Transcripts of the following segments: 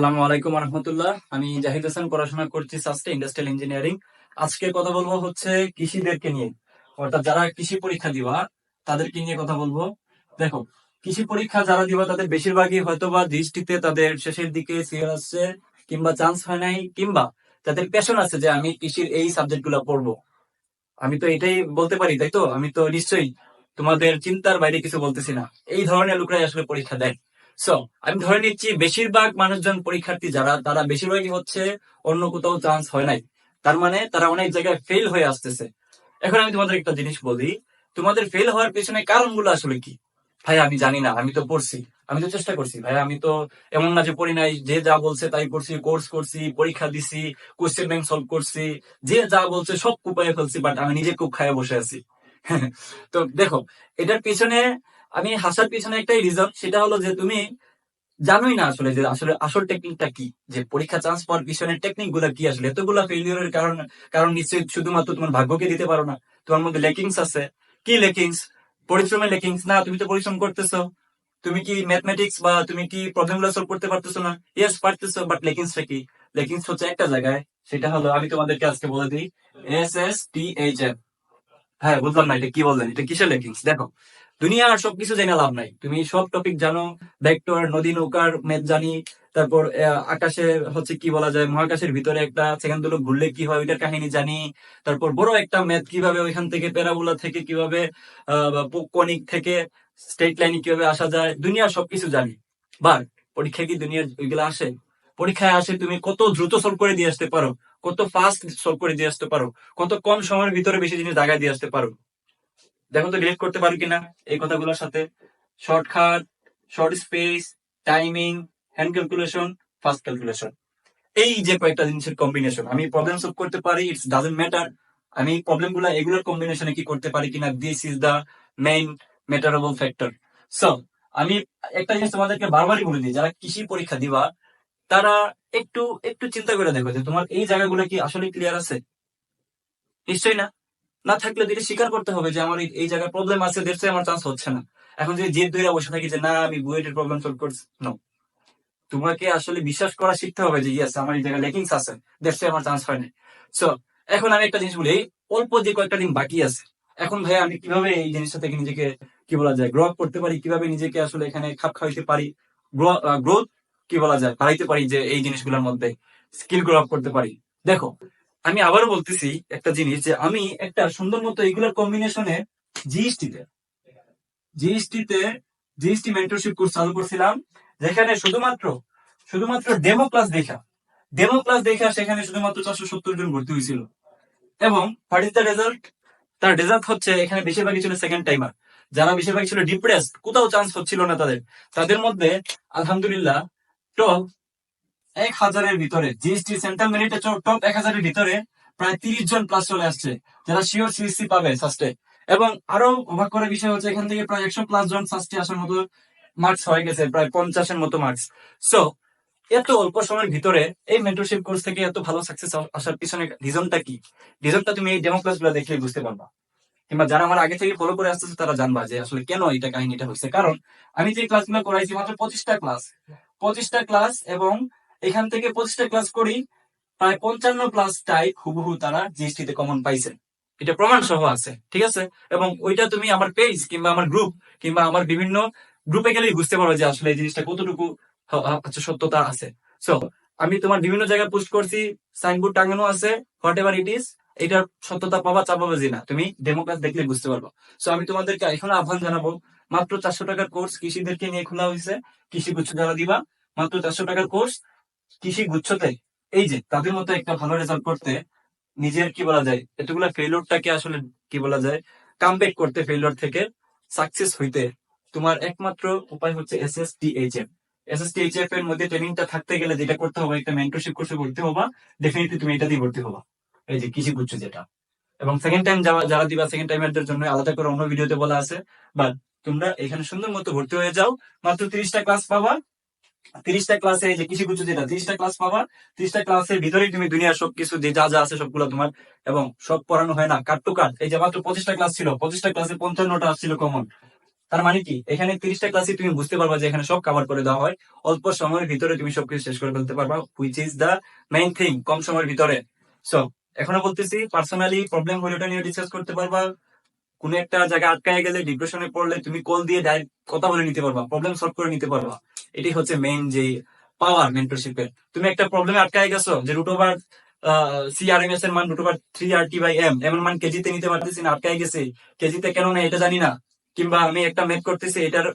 আসসালামু আলাইকুম রহমতুল্লাহ আমি জাহিদ হাসান, পড়াশোনা করছি সাস্টে ইন্ডাস্ট্রিয়াল ইঞ্জিনিয়ারিং আজকে কথা বলব হচ্ছে কৃষিদেরকে নিয়ে। অর্থাৎ যারা কৃষি পরীক্ষা দিবা, তাদেরকে নিয়ে কথা বলব। দেখো, কৃষি পরীক্ষা যারা দিবা, তাদের বেশিরভাগই হয়তো বা দৃষ্টিতে তাদের শেষের দিকে সিরিয়াল আসছে, কিংবা চান্স হয় নাই, কিংবা তাদের প্যাশন আছে যে আমি কৃষির এই সাবজেক্টগুলা পড়ব। আমি তো এটাই বলতে পারি, তাই তো? আমি তো নিশ্চয়ই তোমাদের চিন্তার বাইরে কিছু বলতেছি না। এই ধরনের লোকরাই আসলে পরীক্ষা দেয়। সো আমি ধরে নিচ্ছি বেশিরভাগ মানুষজন পরীক্ষার্থী যারা, তারা বেশিরভাগই হচ্ছে অন্য কোথাও চান্স হয় নাই। তার মানে তারা অনেক জায়গায় ফেল হয়ে আসতেছে। এখন আমি তোমাদের একটা জিনিস বলি, তোমাদের ফেল হওয়ার পেছনে কারণগুলো আসলে কি? ভাই, আমি জানি না, আমি তো পড়ছি, আমি তো চেষ্টা করছি। ভাই, আমি তো এমন না যে পড়ি নাই, যে যা বলছে তাই করছি কোর্স করছি, পরীক্ষা দিছি কোশ্চেন ব্যাংক সলভ করছি, যে যা বলছে সব কুপায়ে ফেলছি বাট আমি নিজে খুব খায় বসে আছি। তো দেখো, এটার পিছনে আমি হাসার পিছনে একটাই রিজন সেটা হলো যে তুমি জানোই না আসলে যে আসলে আসল টেকনিকটা কি, যে পরীক্ষা চান্স পাওয়ার পিছনের টেকনিকগুলা কি আসলে? এতগুলা ফেলিওরের কারণ কারণ নিশ্চয়ই শুধুমাত্র তোমার ভাগ্যকে দিতে পারো না। তোমার মধ্যে লেকিংস আছে। কি লেকিংস পরিশ্রমের লেকিংস না, তুমি তো পরিশ্রম করতেছো। তুমি কি ম্যাথমেটিক্স বা তুমি কি প্রবলেমগুলো সলভ করতে পারতেছো না? ইয়েস পারতেছো বাট লেকিংসটা কি? লেকিংস হচ্ছে একটা জায়গায়, সেটা হলো, আমি তোমাদেরকে আজকে বলে দিই S S T H F হ্যাঁ বুঝলাম না এটা কি বললেন, এটা কিসের লেকিংস দেখো দুনিয়ার সবকিছু জেনে লাভ নাই। তুমি সব টপিক জানো ভেক্টর নদী, নৌকার ম্যাথ জানি, তারপর আকাশে হচ্ছে কি বলা যায়, মহাকাশের ভিতরে একটা সেকেন্ড দুলো ঘুরলে কি হয়, ওইটার কাহিনী জানি, তারপর বড় একটা ম্যাথ কীভাবে ওইখান থেকে প্যারাবোলা থেকে কীভাবে কনিক থেকে স্ট্রেট লাইনে কীভাবে আসা যায় দুনিয়ার সবকিছু জানি। বাট পরীক্ষা কি দুনিয়ার ওইগুলো আসে? পরীক্ষায় আসে তুমি কত দ্রুত সলভ করে দিয়ে আসতে পারো, কত ফাস্ট সলভ করে দিয়ে আসতে পারো, কত কম সময়ের ভিতরে বেশি জিনিস জায়গায় দিয়ে আসতে পারো। দেখো তো রিলেট করতে পারো কিনা এই কথাগুলোর সাথে। Shortcut short space timing hand calculation fast calculation এই যে কয়েকটা জিনিসের কম্বিনেশন আমি প্রবলেম সলভ করতে পারি ইটস ডাজেন্ট ম্যাটার আমি প্রবলেমগুলা, এগুলোর কম্বিনেশনে কি করতে পারি কিনা this is the main matterable factor so আমি একটা জিনিস তোমাদেরকে বারবারই বলে দিই, যারা কৃষি পরীক্ষা দিবা, তারা একটু একটু চিন্তা করে দেখো যে তোমার এই জায়গাগুলো কি আসলে ক্লিয়ার আছে? নিশ্চয়ই না। না থাকলে যেটা স্বীকার করতে হবে যে আমার এই- জায়গায় প্রবলেম আছে দেখছে আমার চান্স হচ্ছে না। এখন যদি জেদ ধরে বসে থাকি যে, না, আমি বুয়েটের প্রবলেম সলভ করছি। নো তোমাকে আসলে বিশ্বাস করা শিখতে হবে যে ইয়েস আমার এই জায়গায় লেকিংস আছে দেখছে আমার চান্স হয় না সো এখন আমি একটা জিনিস বলি, অল্প যে কয়েকটা দিন বাকি আছে, এখন ভাই আমি কীভাবে এই জিনিসটা থেকে নিজেকে, কি বলা যায় গ্রো আপ করতে পারি? কীভাবে নিজেকে আসলে এখানে খাপ খাওয়াইতে পারি? গ্রোথ কি বলা যায়, বাড়াইতে পারি যে এই জিনিসগুলোর মধ্যে স্কিল গ্রো আপ করতে পারি? দেখো আমি আবারও বলতেছি একটা জিনিস যে আমি একটা সুন্দর মতো এইগুলোর কম্বিনেশনে জিএসটিতে জিএসটিতে জিএসটি মেন্টরশিপ কোর্স চালু করছিলাম। যেখানে শুধুমাত্র শুধুমাত্র ডেমো ক্লাস দেখা ডেমো ক্লাস দেখা সেখানে শুধুমাত্র চারশো সত্তর জন ভর্তি হয়েছিল। এবং হোয়াট ইজ দ্য রেজাল্ট তার রেজাল্ট হচ্ছে এখানে বেশিরভাগই ছিল সেকেন্ড টাইমার যারা বেশিরভাগ ছিল ডিপ্রেসড কোথাও চান্স হচ্ছিল না তাদের। তাদের মধ্যে আলহামদুলিল্লাহ টপ এক হাজারের ভিতরে, জিএসটি সেন্ট্রাল মেরিটে টপ এক হাজারের ভিতরে প্রায় তিরিশ জন প্লাস চলে আসছে, যারা শিওর সিএসসি পাবে ফার্স্টে এবং আরও অবাক করার বিষয় হচ্ছে এখান থেকে প্রায় একশো প্লাস জন ফার্স্টে আসার মতো মার্কস হয়ে গেছে, প্রায় পঞ্চাশের মতো মার্কস সো এত অল্প সময়ের ভিতরে এই মেন্টরশিপ কোর্স থেকে এত ভালো সাকসেস আসার পিছনে রিজনটা কি? রিজনটা তুমি এই ডেমো ক্লাসগুলো দেখলে বুঝতে পারবা। কিংবা যারা আমার আগে থেকে ফলো করে আসতেছে, তারা জানবা যে আসলে কেন এটা কাহিনীটা হচ্ছে কারণ আমি যে ক্লাসগুলো করাইছি মাত্র পঁচিশটা ক্লাস পঁচিশটা ক্লাস এবং এখান থেকে পঁচিশটা ক্লাস করি, প্রায় পঞ্চান্ন প্লাস টাইপ হুবহু তারা জিএসটিতে কমন পাইছে। এটা প্রমাণ সহ আছে, ঠিক আছে? এবং ওইটা তুমি আমার পেজ কিংবা আমার গ্রুপ কিংবা আমার বিভিন্ন গ্রুপে গেলেই বুঝতে পারো যে আসলে এই জিনিসটা কতটুকু সত্যতা আছে। সো আমি তোমার বিভিন্ন জায়গায় পোস্ট করছি সাইনবোর্ড টাঙানো আছে হোয়াট এভার ইট ইজ এটার সত্যতা পাবা চাপাবে যে না, তুমি ডেমো ক্লাস দেখলে বুঝতে পারব। সো আমি তোমাদেরকে এখন আহ্বান জানাব, মাত্র চারশো টাকার কোর্স কৃষিদেরকে নিয়ে খোলা হয়েছে, কৃষি গুচ্ছ যারা দিবা, মাত্র চারশো টাকার কোর্স কৃষি গুচ্ছতে, এই যে তাদের মতো একটা ভালো রেজাল্ট করতে নিজের কি বলা যায়, এতগুলা ফেলিওরটাকে আসলে কি বলা যায় কামব্যাক করতে ফেলিওর থেকে সাকসেস হইতে তোমার একমাত্র উপায় হচ্ছে S S T H F S S T H F এর মধ্যে ট্রেনিংটা থাকতে গেলে যেটা করতে হবে, একটা মেন্টরশিপ কোর্সে ভর্তি হবা ডেফিনেটলি তুমি এটা দিয়ে ভর্তি হবা, এই যে কৃষি গুচ্ছ যেটা। এবং সেকেন্ড টাইম যাওয়া, যারা দিবা সেকেন্ড টাইমের জন্য, আলাদা করে অন্য ভিডিওতে বলা আছে বাট তোমরা এখানে সুন্দর মতো ভর্তি হয়ে যাও, মাত্র তিরিশটা ক্লাস পাবা তিরিশটা ক্লাসে এই যে কৃষি গুচ্ছ যেটা, তিরিশটা ক্লাস পাবা, তিরিশটা ক্লাসের ভিতরেই তুমি দুনিয়ার সবকিছু, যে যা যা আছে সবগুলো তোমার, এবং সব পড়ানো হয় না কাট টু কাট এই যে মাত্র পঁচিশটা ক্লাস ছিল, পঁচিশটা ক্লাসে পঞ্চান্নটা আসছিল কমন তার মানে কি? এখানে তিরিশটা ক্লাসে তুমি বুঝতে পারবা যে এখানে সব কভার করে দেওয়া হয়। অল্প সময়ের ভিতরে তুমি সবকিছু শেষ করে ফেলতে পারবা which is the main thing কম সময়ের ভিতরে। সো এখনও বলতেছি পার্সোনালি প্রবলেম হলে ওটা নিয়ে ডিসকাস করতে পারবা। কোন একটা জায়গায় আটকায় গেলে ডিপ্রেশনে পড়লে তুমি কল দিয়ে ডাইরেক্ট কথা বলে নিতে পারবা প্রবলেম সলভ করে নিতে পারবা। এটাই হচ্ছে মেইন যে পাওয়ার মেন্টরশিপের তুমি একটা প্রবলেমে আটকায় গেছো যে রুট ওভার সিআরএমএস এর মান root over three R T by M এমন মান কেজিতে নিতে পারতেছি না, আটকায় গেছে। কেজিতে কেন না এটা জানি না। কিংবা আমি একটা ম্যাথ করতেছি, এটার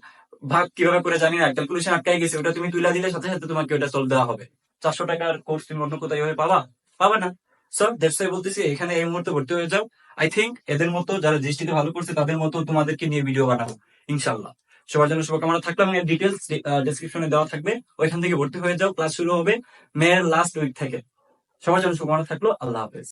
ভাগ কীভাবে করে জানি না। ক্যালকুলেশন আটকায় গেছে, ওটা তুমি তুলে দিলে সাথে সাথে তোমাকে ওটা সলভ দেওয়া হবে। চারশো টাকার কোর্স তুমি অন্য এভাবে পাবা? পাবা না। সব দ্যাটস বলতেছি, এখানে এই মুহূর্তে ভর্তি হয়ে যাও। আই থিঙ্ক এদের মতো যারা দৃষ্টিতে ভালো করছে, তাদের মতো তোমাদেরকে নিয়ে ভিডিও বানাবো ইনশাল্লাহ সবার জন্য শুভকামনা থাকল এবং এর ডিটেলস ডিসক্রিপশনে দেওয়া থাকবে। ওইখান থেকে ভর্তি হয়ে যাও ক্লাস শুরু হবে মেয়ের লাস্ট উইক থেকে। সবার জন্য শুভকামনা থাকল, আল্লাহ হাফেজ।